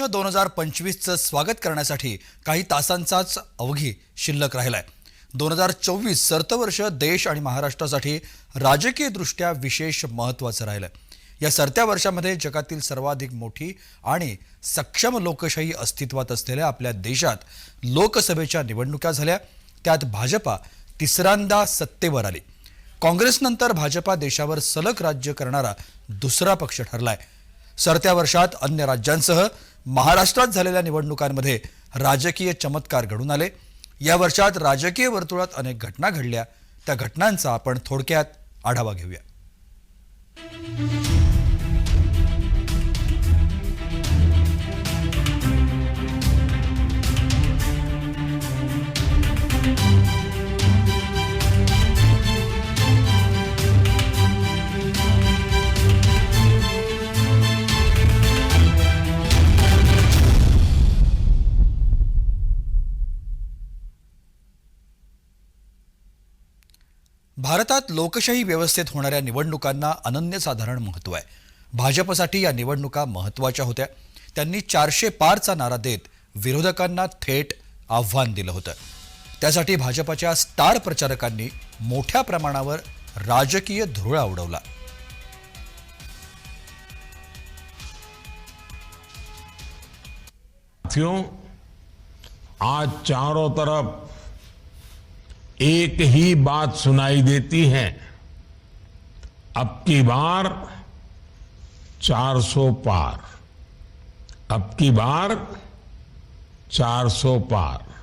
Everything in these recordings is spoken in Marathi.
वर्ष दोन हजार पंचवीसचं स्वागत करण्यासाठी काही तासांचाच अवघी शिल्लक राहिलाय. दोन हजार चोवीस सर्तवर्ष देश आणि महाराष्ट्रासाठी राजकीयदृष्ट्या विशेष महत्त्वाचं राहिलं या सरत्या वर्षामध्ये जगातील सर्वाधिक मोठी आणि सक्षम लोकशाही अस्तित्वात असलेल्या आपल्या देशात लोकसभेच्या निवडणुका झाल्या. त्यात भाजपा तिसऱ्यांदा सत्तेवर आली. काँग्रेसनंतर भाजपा देशावर सलग राज्य करणारा दुसरा पक्ष ठरलाय. सरत्या वर्षात अन्य राज्यांसह महाराष्ट्रात झालेल्या निवडणुकांमध्ये राजकीय चमत्कार घडून आले. या वर्षात राजकीय वर्तुळात अनेक घटना घडल्या. त्या घटनांचा आपण थोडक्यात आढावा घेऊया. भारतात लोकशाही व्यवस्थेत होणाऱ्या निवडणुकांना अनन्यसाधारण महत्त्व आहे. भाजपसाठी या निवडणुका महत्त्वाच्या होत्या. त्यांनी चारशे पारचा नारा देत विरोधकांना थेट आव्हान दिलं होतं. त्यासाठी भाजपाच्या स्टार प्रचारकांनी मोठ्या प्रमाणावर राजकीय धुरळा उडवला. आज चारों तरफ एक ही बात सुनाई देती है। अब की बार 400 पार। अब की बार 400 पार।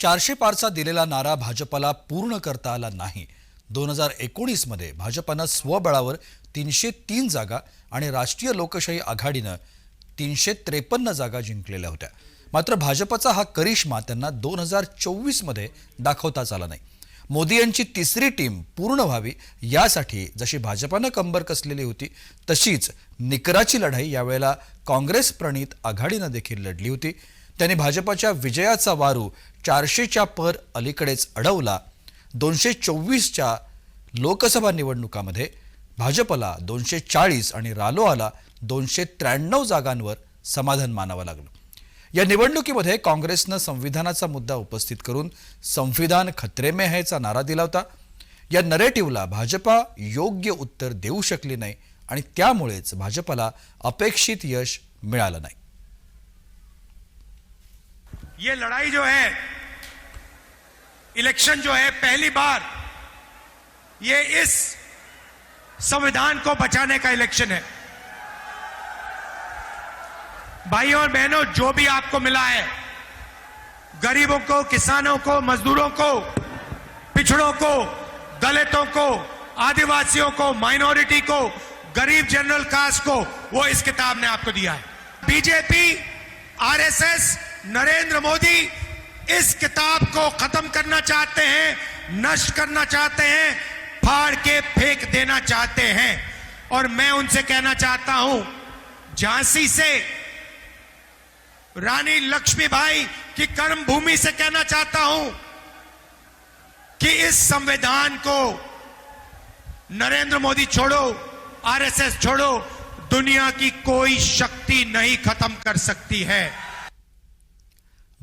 चारशे पारचा दिलेला नारा भाजपला पूर्ण करता आला नाही. दोन हजार एकोणीसमध्ये भाजपानं स्वबळावर तीनशे तीन जागा आणि राष्ट्रीय लोकशाही आघाडीनं तीनशे त्रेपन्न जागा जिंकलेल्या होत्या. मात्र भाजपचा हा करिश्मा त्यांना दोन हजार चोवीसमध्ये दाखवताच आला नाही. मोदी यांची तिसरी टीम पूर्ण व्हावी यासाठी जशी भाजपानं कंबर कसलेली होती तशीच निकराची लढाई यावेळेला काँग्रेस प्रणित आघाडीनं देखील लढली होती. त्यांनी भाजपाच्या विजयाचा वारू चारशेच्या पर अलीकडेच अडवला दोनशे चोवीसच्या लोकसभा निवडणुकामध्ये भाजपला दोनशे चाळीस आणि रालोआला दोनशे त्र्याण्णव जागांवर समाधान मानावं लागलं. या निवडणुकीमध्ये काँग्रेसनं संविधानाचा मुद्दा उपस्थित करून संविधान खत्रे में हैचा नारा दिला होता. या नरेटिव्हला भाजपा योग्य उत्तर देऊ शकली नाही आणि त्यामुळेच भाजपला अपेक्षित यश मिळालं नाही. ये लढाई जो है इलेक्शन जो है पहली बार ये इस संविधान को बचाने का इलेक्शन है। भाइयों और बहनों, जो भी आपको मिला है, गरीबों को, किसानों को, मजदूरों को, पिछड़ों को, दलितों को, आदिवासियों को, माइनॉरिटी को, गरीब जनरल कास्ट को, वो इस किताब ने आपको दिया है। बीजेपी, आरएसएस, नरेंद्र मोदी इस किताब को खत्म करना चाहते हैं, नष्ट करना चाहते हैं, फाड़ के फेंक देना चाहते हैं। और मैं उनसे कहना चाहता हूँ, झांसी से रानी लक्ष्मीबाई की कर्म भूमि से कहना चाहता हूँ कि इस संविधान को नरेंद्र मोदी छोड़ो, आरएसएस छोड़ो, दुनिया की कोई शक्ति नहीं खत्म कर सकती है।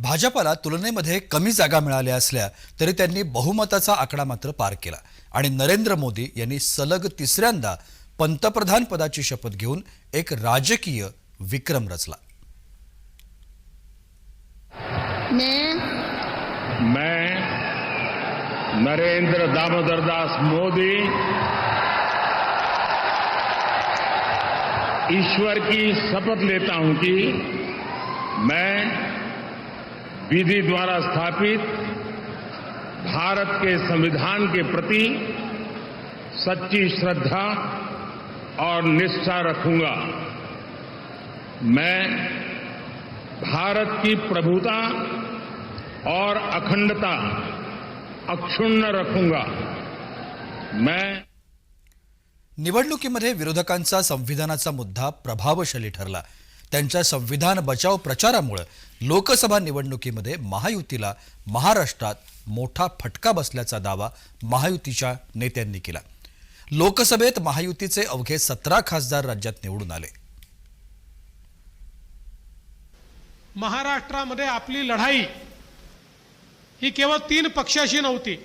भाजपाला तुलनेमध्ये कमी जागा मिळाल्या असल्या तरी त्यांनी बहुमताचा आकडा मात्र पार केला. आणि नरेंद्र मोदी यांनी सलग तिसऱ्यांदा पंतप्रधान पदाची शपथ घेऊन एक राजकीय विक्रम रचला. मैं मैं नरेंद्र दामोदर दास मोदी ईश्वर की शपथ लेता हूं कि मैं विधि द्वारा स्थापित भारत के संविधान के प्रति सच्ची श्रद्धा और निष्ठा रखूँगा। मैं भारत की प्रभुता और अखंडता अक्षुण्ण रखूँगा। मैं निवडणुकीमध्ये विरोधकांचा संविधानाचा मुद्दा प्रभावशाली ठरला. त्यांच्या संविधान बचाव प्रचारामुळं लोकसभा निवडणुकीमध्ये महायुतीला महाराष्ट्रात मोठा फटका बसल्याचा दावा महायुतीच्या नेत्यांनी केला. लोकसभेत महायुतीचे अवघे सतरा खासदार राज्यात निवडून आले. महाराष्ट्रामध्ये आपली लढाई ही केवळ तीन पक्षाशी नव्हती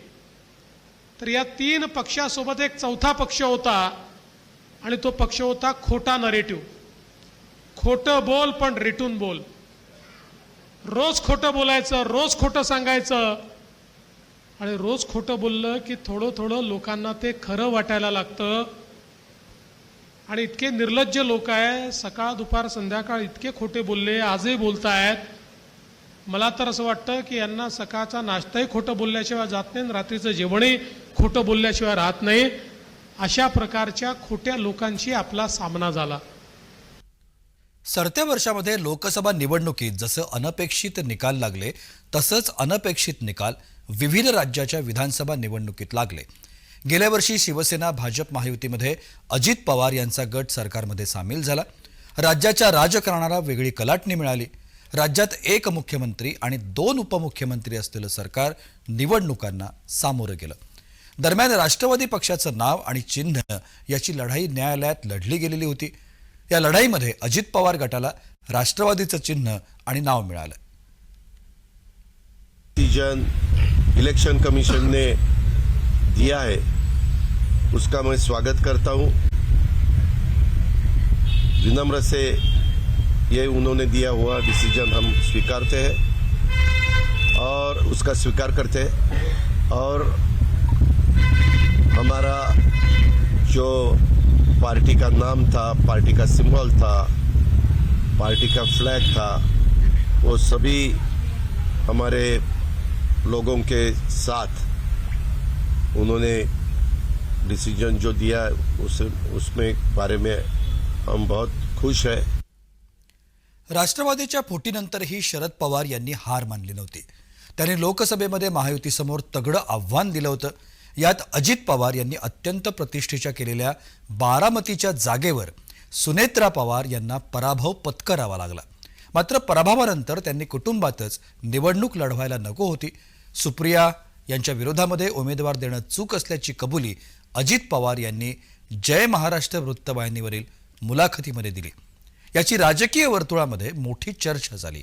तर या तीन पक्षासोबत एक चौथा पक्ष होता आणि तो पक्ष होता खोटा नरेटिव्ह खोटं बोल पण रेटून बोल. रोज खोटं बोलायचं रोज खोटं सांगायचं. आणि रोज खोटं बोललं की थोडं थोडं लोकांना ते खरं वाटायला लागतं. आणि इतके निर्लज्ज लोक आहे सकाळ दुपार संध्याकाळ इतके खोटे बोलले आजही बोलतायत. मला तर असं वाटतं की यांना सकाळचा नाश्ताही खोटं बोलल्याशिवाय जात नाही आणि रात्रीचं जेवणही खोटं बोलल्याशिवाय राहत नाही. अशा प्रकारच्या खोट्या लोकांशी आपला सामना झाला. सरत्या वर्षामध्ये लोकसभा निवडणुकीत जसं अनपेक्षित निकाल लागले तसंच अनपेक्षित निकाल विविध राज्याच्या विधानसभा निवडणुकीत लागले. गेल्या वर्षी शिवसेना भाजप महायुतीमध्ये अजित पवार यांचा गट सरकारमध्ये सामील झाला. राज्याच्या राजकारणाला वेगळी कलाटणी मिळाली. राज्यात एक मुख्यमंत्री आणि दोन उपमुख्यमंत्री असलेलं सरकार निवडणुकांना सामोरं गेलं. दरम्यान राष्ट्रवादी पक्षाचं नाव आणि चिन्ह याची लढाई न्यायालयात लढली गेलेली होती. या लढाईमध्ये अजित पवार गटाला राष्ट्रवादीचं चिन्ह आणि नाव मिळालं. डिसीजन इलेक्शन कमीशन ने दिया है उसका मैं स्वागत करता हूं. विनम्र से ये उन्होंने दिया हुआ डिसीजन हम स्वीकारते हैं और उसका स्वीकार करते हैं और हमारा जो पार्टी का नाम था पार्टी का सिंबल था पार्टी का फ्लैग था वो सभी हमारे लोगों के साथ उन्होंने डिसीजन जो दिया उस उसमें बारे में हम बहुत खुश हैं। राष्ट्रवादीच्या फुटीनंतरही शरद पवार यांनी हार मानली नव्हती. त्यांनी लोकसभेमध्ये महायुतीसमोर तगडं आव्हान दिलं होतं. यात अजित पवार यांनी अत्यंत प्रतिष्ठेच्या केलेल्या बारामतीच्या जागेवर सुनेत्रा पवार यांना पराभव पत्करावा लागला. मात्र पराभवानंतर त्यांनी कुटुंबातच निवडणूक लढवायला नको होती. सुप्रिया यांच्या विरोधामध्ये उमेदवार देणं चूक असल्याची कबुली अजित पवार यांनी जय महाराष्ट्र वृत्तवाहिनीवरील मुलाखतीमध्ये दिली. याची राजकीय वर्तुळामध्ये मोठी चर्चा झाली.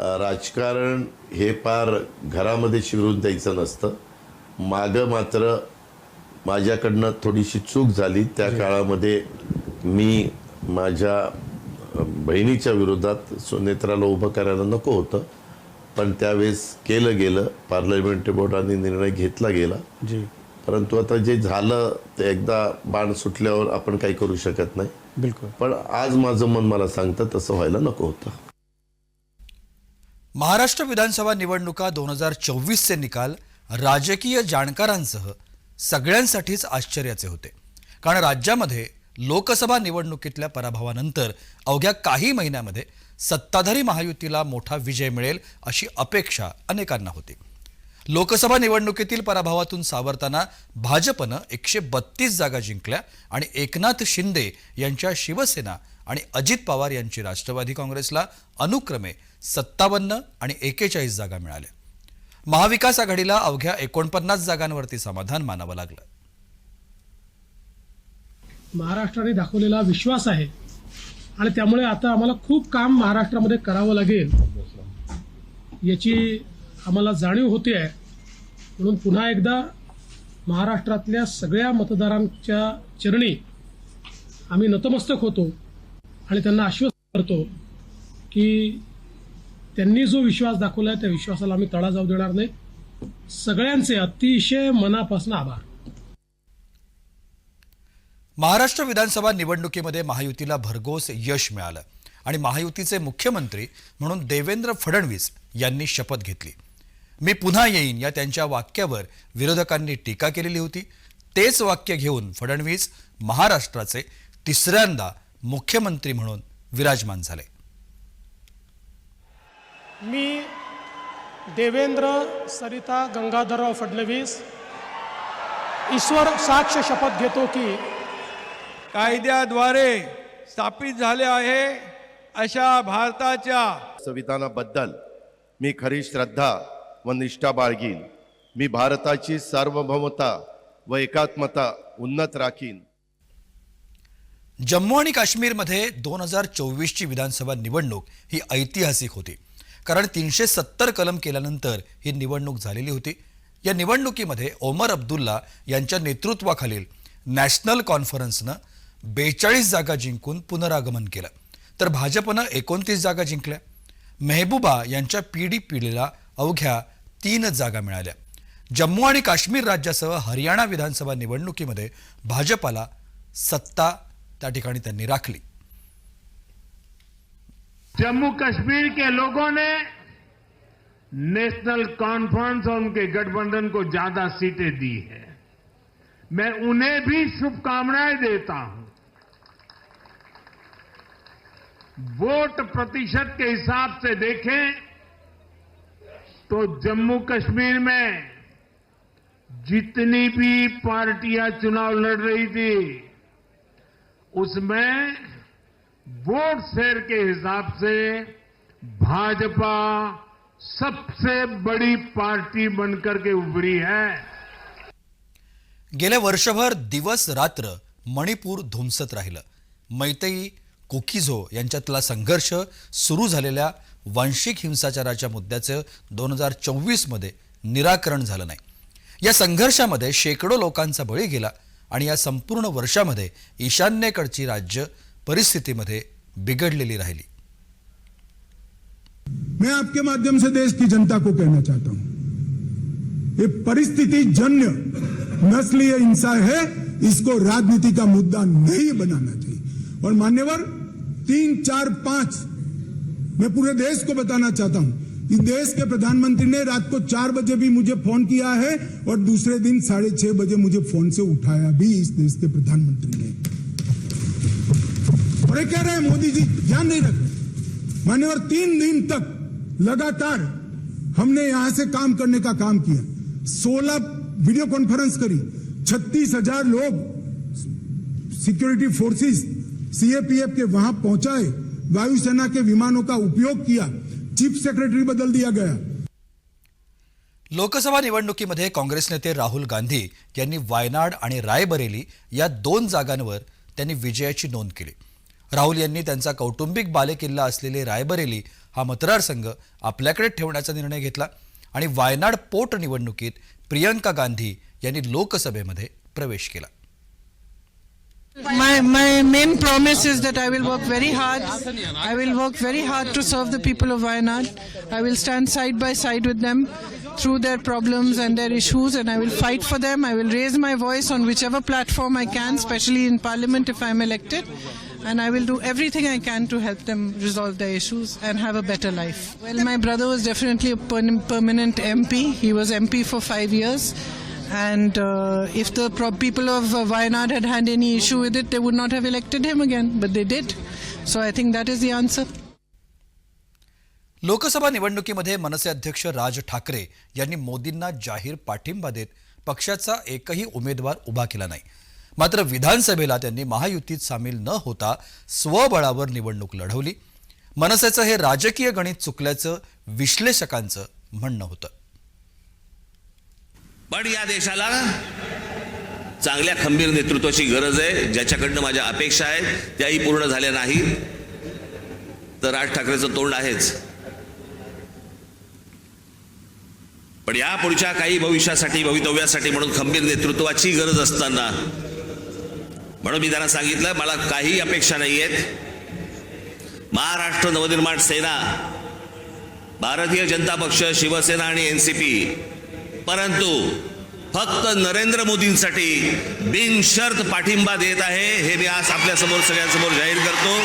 राजकारण हे फार घरामध्ये शिरून द्यायचं नसतं. मागं मात्र माझ्याकडनं थोडीशी चूक झाली. त्या काळामध्ये मी माझ्या बहिणीच्या विरोधात सुनेत्राला उभं करायला नको होतं. पण त्यावेळेस केलं गेलं. पार्लमेंटरी बोर्डाने निर्णय घेतला गेला. जी. परंतु आता जे झालं ते एकदा बाण सुटल्यावर आपण काही करू शकत नाही. बिल्कुल. पण आज माझं मन मला सांगतं तसं व्हायला नको होतं. महाराष्ट्र विधानसभा निवडणुका दोन हजार चोवीसचे निकाल राजकीय जाणकारांसह सगळ्यांसाठीच आश्चर्याचे होते. कारण राज्यामध्ये लोकसभा निवडणुकीतल्या पराभवानंतर अवघ्या काही महिन्यामध्ये सत्ताधारी महायुतीला मोठा विजय मिळेल अशी अपेक्षा अनेकांना होती. लोकसभा निवडणुकीतील पराभवातून सावरताना भाजपनं एकशे बत्तीस जागा जिंकल्या आणि एकनाथ शिंदे यांच्या शिवसेना आणि अजित पवार यांची राष्ट्रवादी काँग्रेसला अनुक्रमे सत्तावन्न आणि एकेचाळीस जागा मिळाल्या. महाविकास आघाडीला अवघ्या एकोणपन्नास जागांवरती समाधान मानावं लागलं. महाराष्ट्राने दाखवलेला विश्वास आहे. आणि त्यामुळे आता आम्हाला खूप काम महाराष्ट्रामध्ये करावं लागेल. याची आम्हाला जाणीव होते आहे. म्हणून पुन्हा एकदा महाराष्ट्रातल्या सगळ्या मतदारांच्या चरणी आम्ही नतमस्तक होतो. आणि त्यांना आश्वस्त करतो की त्यांनी जो विश्वास दाखवला त्या विश्वासाला आम्ही तडा जाऊ देणार नाही. सगळ्यांचे अतिशय मनापासून आभार. महाराष्ट्र विधानसभा निवडणुकीमध्ये महायुतीला भरघोस यश मिळालं आणि महायुतीचे मुख्यमंत्री म्हणून देवेंद्र फडणवीस यांनी शपथ घेतली. मी पुन्हा येईन या त्यांच्या वाक्यावर विरोधकांनी टीका केलेली होती. तेच वाक्य घेऊन फडणवीस महाराष्ट्राचे तिसऱ्यांदा मुख्यमंत्री म्हणून विराजमान झाले. मी देवेंद्र सरिता गंगाधरराव फडणवीस ईश्वर साक्ष शपथ घेतो की कायद्याद्वारे स्थापित झाले आहे अशा भारताच्या संविधानाबद्दल मी खरी श्रद्धा व निष्ठा बाळगीन. मी भारताची सार्वभौमता व एकात्मता उन्नत राखीन. जम्मू आणि काश्मीरमध्ये दोन हजार चोवीसची विधानसभा निवडणूक ही ऐतिहासिक होती. कारण तीनशे सत्तर कलम केल्यानंतर ही निवडणूक झालेली होती. या निवडणुकीमध्ये ओमर अब्दुल्ला यांच्या नेतृत्वाखालील नॅशनल कॉन्फरन्सनं बेचाळीस जागा जिंकून पुनरागमन केलं. तर भाजपनं एकोणतीस जागा जिंकल्या. मेहबूबा यांच्या पीडी पिढीला अवघ्या तीन जागा मिळाल्या. जम्मू आणि काश्मीर राज्यासह हरियाणा विधानसभा निवडणुकीमध्ये भाजपाला सत्ता त्या ठिकाणी त्यांनी राखली. जम्मू कश्मीर के लोगों ने नेशनल कॉन्फ्रेंस और उनके गठबंधन को ज़्यादा सीटें दी है। मैं उन्हें भी शुभकामनाएँ देता हूँ। वोट प्रतिशत के हिसाब से देखें तो जम्मू कश्मीर में जितनी भी पार्टियाँ चुनाव लड़ रही थी, उसमें वोट शेयर के हिसाब से भाजपा सबसे बड़ी पार्टी बनकर के उभरी है। गेल्या वर्षभर दिवस रात्र मणिपूर धुमसत राहिलं. मैतई कुकीझो यांच्यातला संघर्ष सुरू झालेल्या वांशिक हिंसाचाराच्या मुद्द्याचं दोन हजार चोवीसमध्ये निराकरण झालं नाही. या संघर्षामध्ये शेकडो लोकांचा बळी गेला आणि या संपूर्ण वर्षामध्ये ईशान्येकडची राज्य परिस्थितीमध्ये बिघडलेली राहिली. मैं आपके माध्यम से देश की जनता को कहना चाहता हूँ, ये परिस्थिति जन्य, नस्लीय हिंसा है, इसको राजनीति का मुद्दा नहीं बनाना चाहिए। और मान्यवर, तीन, चार, पाँच, मैं पूरे देश को बताना चाहता हूँ कि देश के प्रधानमंत्री ने रात को चार बजे भी मुझे फ़ोन किया है और दूसरे दिन साढ़े छह बजे मुझे फ़ोन से उठाया भी इस देश के प्रधानमंत्री ने। और कह रहे हैं मोदी जी ध्यान नहीं रख। रहे मान्यवर तीन दिन तक लगातार हमने यहां से काम करने का काम किया। सोलह वीडियो कॉन्फ्रेंस करी। छत्तीस हजार लोग सिक्योरिटी फोर्सेस सीएपीएफ के वहां पहुंचाए। वायुसेना के विमानों का उपयोग किया। चीफ सेक्रेटरी बदल दिया गया। लोकसभा निवडणुकीमध्ये काँग्रेस नेते राहुल गांधी यांनी वायनाड आणि रायबरेली या दोन जागांवर त्यांनी विजयाची नोंद केली. राहुल यांनी त्यांचा कौटुंबिक बालेकिल्ला असलेले रायबरेली हा मतदारसंघ आपल्याकडे ठेवण्याचा निर्णय घेतला आणि वायनाड पोटनिवडणुकीत प्रियंका गांधी यांनी लोकसभेमध्ये प्रवेश केला My, my main promise is that I will work very hard. I will work very hard to serve the people of Wayanad. I will stand side by side with them through their problems and their issues, and I will fight for them. I will raise my voice on whichever platform I can, especially in Parliament if I am elected. And I will do everything I can to help them resolve their issues and have a better life. Well, my brother was definitely a per- permanent MP. He was MP for five years. And uh, if the pro- people of uh, Wayanad had had any issue with it, they would not have elected him again, but they did. So I think that is the answer. Lok Sabha निवडणुकीमध्ये मनसे अध्यक्ष राज ठाकरे यांनी मोदींना जाहीर पाठिंबा देत पक्षाचा एकही उमेदवार उभा केला नाही मात्र विधानसभेला त्यांनी महायुतीत सामील न होता स्वबळावर निवडणूक लढवली. मनसेचं हे राजकीय गणित चुकल्याचं विश्लेषकांचं म्हणणं होतं. पण या देशाला चांगल्या खंबीर नेतृत्वाची गरज आहे ज्याच्याकडनं माझ्या अपेक्षा आहेत त्याही पूर्ण झाल्या नाही. तर राज ठाकरेचं तोंड आहेच. पण या पुढच्या काही भविष्यासाठी भवितव्यासाठी म्हणून खंबीर नेतृत्वाची गरज असताना म्हणून मी त्यांना सांगितलं मला काही अपेक्षा नाही आहेत महाराष्ट्र नवनिर्माण सेना भारतीय जनता पक्ष शिवसेना आणि एन सी पी. परंतु फक्त नरेंद्र मोदींसाठी बिनशर्त पाठिंबा देत आहे हे मी आज आपल्यासमोर सगळ्यांसमोर जाहीर करतो.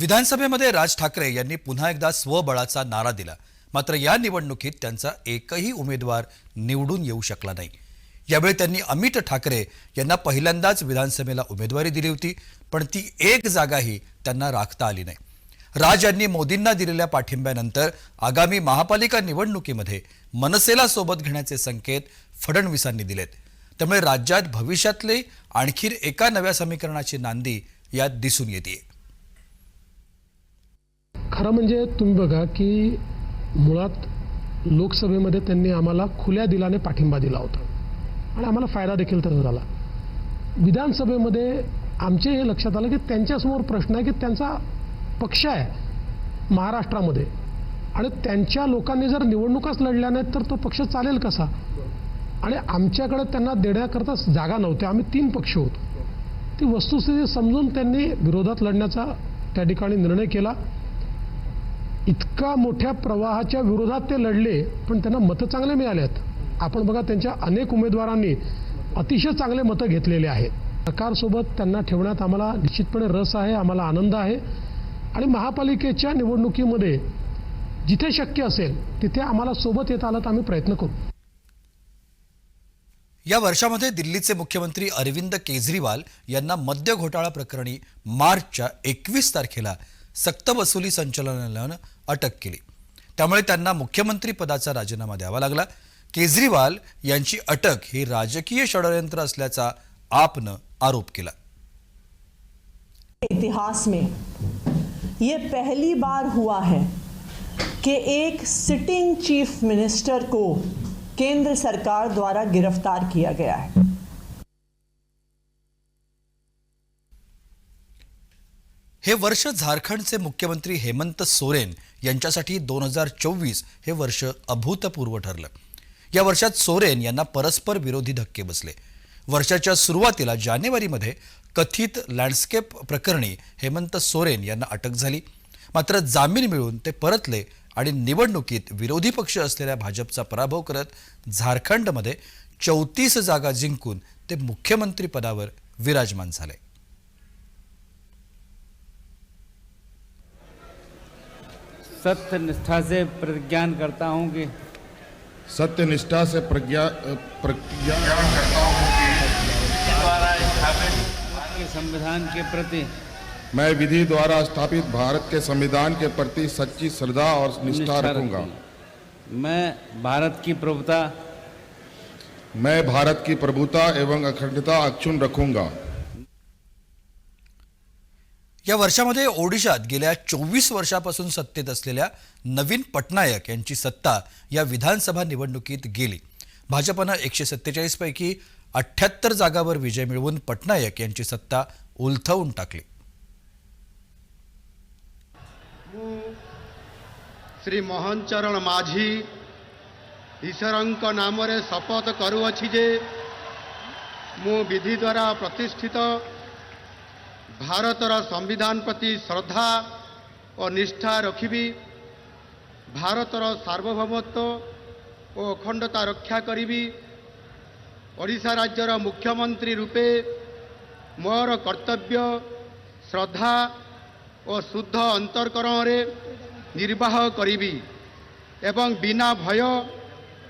विधानसभेमध्ये राज ठाकरे यांनी पुन्हा एकदा स्वबळाचा नारा दिला. मात्र या निवडणुकीत त्यांचा एकही उमेदवार निवडून येऊ शकला नाही. यावेळी त्यांनी अमित ठाकरे यांना पहिल्यांदाच विधानसभेला उमेदवारी दिली होती पण ती एक जागाही त्यांना राखता आली नाही. राज यांनी मोदींना दिलेल्या पाठिंब्यानंतर आगामी महापालिका निवडणुकीमध्ये मनसेला सोबत घेण्याचे संकेत फडणवीसांनी दिलेत. त्यामुळे राज्यात भविष्यातले आणखी एका नव्या समीकरणाची नांदी यात दिसून येते खरं म्हणजे तुम्ही बघा की मुळात लोकसभेमध्ये त्यांनी आम्हाला खुल्या दिलाने पाठिंबा दिला होता. आणि आम्हाला फायदा देखील त्याचा झाला. विधानसभेमध्ये आमचे हे लक्षात आलं की त्यांच्यासमोर प्रश्न आहे की त्यांचा पक्ष आहे महाराष्ट्रामध्ये. आणि त्यांच्या लोकांनी जर निवडणुकाच लढल्या नाहीत तर तो पक्ष चालेल कसा? आणि आमच्याकडे त्यांना देण्याकरता जागा नव्हत्या आम्ही तीन पक्ष होतो. ती वस्तुस्थिती समजून त्यांनी विरोधात लढण्याचा त्या ठिकाणी निर्णय केला. इतका मोठ्या प्रवाहाच्या विरोधात ते लढले पण त्यांना मतं चांगले मिळाले आहेत. आपण बघा त्यांच्या अनेक उमेदवारांनी अतिशय चांगले मतं घेतलेले आहेत. सरकारसोबत त्यांना ठेवण्यात आम्हाला निश्चितपणे रस आहे आम्हाला आनंद आहे. आणि महापालिकेच्या निवडणुकीमध्ये जिथे शक्य असेल तिथे आम्हाला सोबत येत आलं तर आम्ही प्रयत्न करू. या वर्षामध्ये दिल्लीचे मुख्यमंत्री अरविंद केजरीवाल यांना मद्य घोटाळा प्रकरणी मार्चच्या एकवीस तारखेला सक्तवसुली संचालनालयानं अटक केली. त्यामुळे त्यांना मुख्यमंत्रीपदाचा राजीनामा द्यावा लागला. केजरीवाल यांची अटक ही राजकीय षडयंत्र असल्याचा आपनं आरोप केला. इतिहास में ये पहली बार हुआ है कि एक सिटिंग चीफ मिनिस्टर को केंद्र सरकार द्वारा गिरफ्तार किया गया है। हे वर्ष झारखंडचे मुख्यमंत्री हेमंत सोरेन यांच्यासाठी दोन हजार चोवीस हे वर्ष अभूतपूर्व ठरलं. या वर्षात सोरेन यांना परस्पर विरोधी धक्के बसले. वर्षाच्या सुरुवातीला जानेवारीमध्ये कथित लँडस्केप प्रकरणी हेमंत सोरेन यांना अटक झाली. मात्र जामीन मिळून ते परतले आणि निवडणुकीत विरोधी पक्ष असलेल्या भाजपचा पराभव करत झारखंडमध्ये चौतीस जागा जिंकून ते मुख्यमंत्रीपदावर विराजमान झाले. सत्य निष्ठा से प्रतिज्ञान करता हूँ कि सत्य निष्ठा से प्रज्ञा प्रज्ञा के संविधान के प्रति मैं विधि द्वारा स्थापित भारत के संविधान के प्रति सच्ची श्रद्धा और निष्ठा रखूँगा। मैं भारत की प्रभुता मैं भारत की प्रभुता एवं अखंडता अक्षुण रखूँगा। या वर्षामध्ये ओडिशात गेल्या चोवीस वर्षापासून सत्तेत असलेल्या नवीन पटनायक यांची सत्ता या विधानसभा निवडणुकीत गेली भाजपनं एकशे सत्तेचाळीस पैकी अठ्ठ्याहत्तर जागावर विजय मिळवून पटनायक यांची सत्ता उलथवून टाकली ଶ୍ରୀ ମୋହନ ଚରଣ ମାଝୀ ଈଶ୍ୱରଙ୍କ ନାମରେ ଶପଥ କରୁଅଛି ଯେ ମୁଁ ବିଧି ଦ୍ୱାରା ପ୍ରତିଷ୍ଠିତ ଭାରତର ସମ୍ବିଧାନ ପ୍ରତି ଶ୍ରଦ୍ଧା ଓ ନିଷ୍ଠା ରଖିବି ଭାରତର ସାର୍ବଭୌମତ୍ୱ ଓ ଅଖଣ୍ଡତା ରକ୍ଷା କରିବି ଓଡ଼ିଶା ରାଜ୍ୟର ମୁଖ୍ୟମନ୍ତ୍ରୀ ରୂପେ ମୋର କର୍ତ୍ତବ୍ୟ ଶ୍ରଦ୍ଧା ଓ ଶୁଦ୍ଧ ଅନ୍ତର୍କରଣରେ ନିର୍ବାହ କରିବି ଏବଂ ବିନା ଭୟ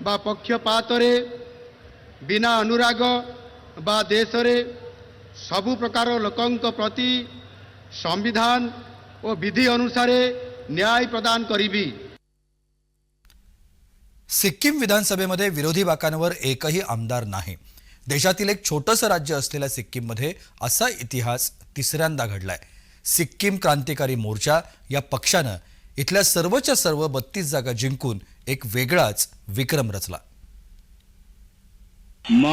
ବା ପକ୍ଷପାତରେ ବିନା ଅନୁରାଗ ବା ଦେଶରେ ସବୁ ପ୍ରକାର ଲୋକଙ୍କ ପ୍ରତି ସମ୍ବିଧାନ ଓ ବିଧି ଅନୁସାରେ ନ୍ୟାୟ ପ୍ରଦାନ କରିବି सिक्कीम विधानसभेमध्ये विरोधी बाकांवर एकही आमदार नाही देशातील एक छोटंसं राज्य असलेल्या सिक्कीममध्ये असा इतिहास तिसऱ्यांदा घडलाय सिक्कीम क्रांतिकारी मोर्चा या पक्षानं इथल्या सर्वच्या सर्व बत्तीस जागा जिंकून एक वेगळाच विक्रम रचला म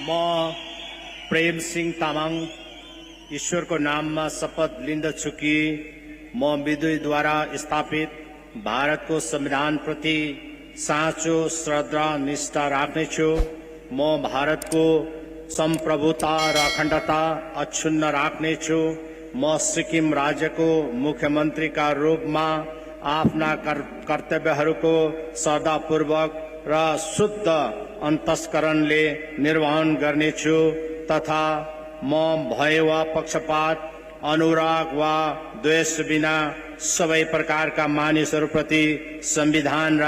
म प्रेम सिंह तामाङ ईश्वरको नाममा शपथ लिन्दछु कि म विधुद्वारा स्थापित भारतको संविधानप्रति साँचो श्रद्धा निष्ठा राख्नेछु। म भारतको सम्प्रभुता र अखण्डता अक्षुण्ण राख्नेछु। म सिक्किम राज्यको मुख्यमन्त्रीका रूपमा आफ्ना कर- कर्तव्यहरूको श्रद्धापूर्वक र शुद्ध अन्तस्करणले निर्वहन गर्नेछु। तथा म भय वा पक्षपात अनुराग वा द्वेष बिना सबै प्रकारका मानिसहरूप्रति संविधान र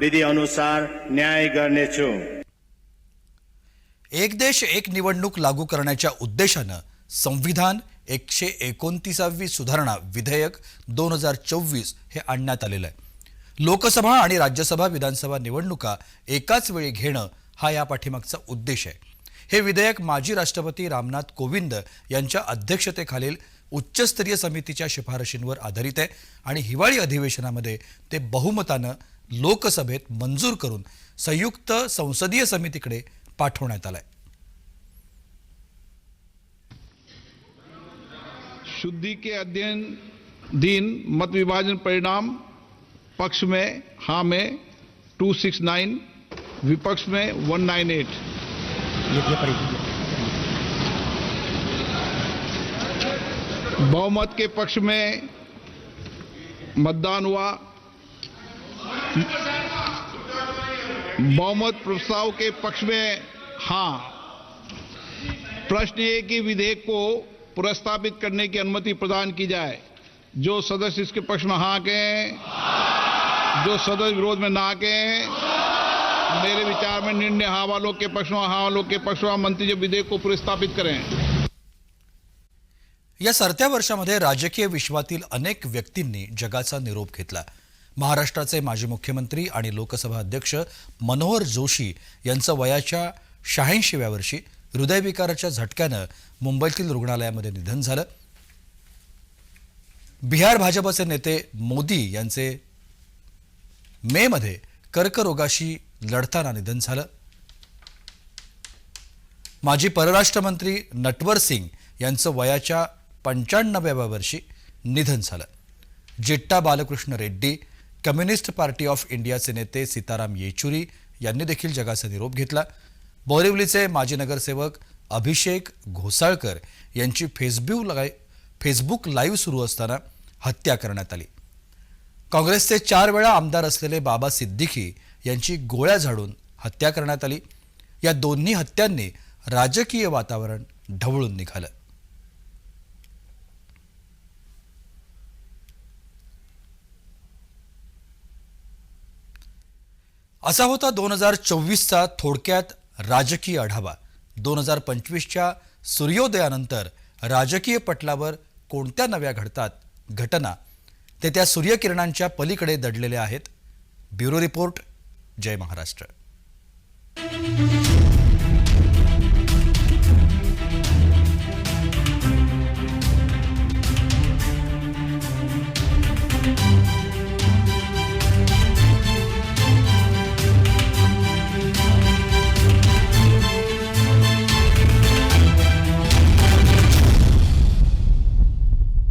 विधि अनुसार न्याय गर्नेछु। एक देश एक निवडणूक लागू करण्याच्या उद्देशानं संविधान एकशे एकोणतीसावी सुधारणा विधेयक दोन हजार चोवीस हे आणण्यात आलेलं आहे. लोकसभा आणि राज्यसभा विधानसभा निवडणुका एकाच वेळी घेणं हा या पाठीमागचा उद्देश आहे. हे विधेयक माजी राष्ट्रपती रामनाथ कोविंद यांच्या अध्यक्षतेखालील उच्चस्तरीय समितीच्या शिफारशींवर आधारित आहे आणि हिवाळी अधिवेशनामध्ये ते बहुमतानं लोकसभेत मंजूर करून संयुक्त संसदीय समितीकडे पाठवण्यात आलंय. शुद्धि के अध्ययन दिन मत विभाजन परिणाम पक्ष में हाँ में 269 विपक्ष में 198 बहुमत के पक्ष में मतदान हुआ। बहुमत प्रस्ताव के पक्ष में, हाँ, प्रश्न ये कि विधेयक को पुनर्स्थापित करने की अनुमति प्रदान की जाए। जो सदस्य इसके पक्ष में हाँ कहें, जो सदस्य विरोध में ना कहें मेरे विचार में निर्णय हाँ वालों के पक्ष में हाँ वालों के पक्ष में मंत्री जब विधेयक को पुनर्स्थापित करें। या सरत्या वर्षामध्ये राजकीय विश्वातील अनेक व्यक्तींनी जगाचा निरोप घेतला. महाराष्ट्राचे माजी मुख्यमंत्री आणि लोकसभा अध्यक्ष मनोहर जोशी यांचं वयाच्या शहाऐंशीव्या वर्षी हृदयविकाराच्या झटक्यानं मुंबईतील रुग्णालयामध्ये निधन झालं. बिहार भाजपचे नेते मोदी यांचे मेमध्ये कर्करोगाशी लढताना निधन झालं. माजी परराष्ट्र मंत्री नटवर सिंग यांचं वयाच्या पंच्याण्णव्याव्या वर्षी निधन झालं. Jitta Balakrishna Reddy communist party of इंडियाचे नेते सीताराम येचुरी यांनी देखील जगाचा निरोप घेतला. बोरिवलीचे माजी नगरसेवक अभिषेक घोसाळकर यांची फेसबुक लाय फेसबुक लाईव्ह सुरू असताना हत्या करण्यात आली. काँग्रेसचे चार वेळा आमदार असलेले बाबा सिद्दीकी यांची गोळ्या झाडून हत्या करण्यात आली. या दोन्ही हत्यांनी राजकीय वातावरण ढवळून निघालं. असा होता दोन हजार चोवीसचा थोडक्यात राजकीय आढावा. दोन हजार पंचवीसच्या सूर्योदयानंतर राजकीय पटलावर कोणत्या नव्या घडतात घटना? ते त्या सूर्यकिरणांच्या पलीकडे दडलेल्या आहेत. Bureau report. जय महाराष्ट्र.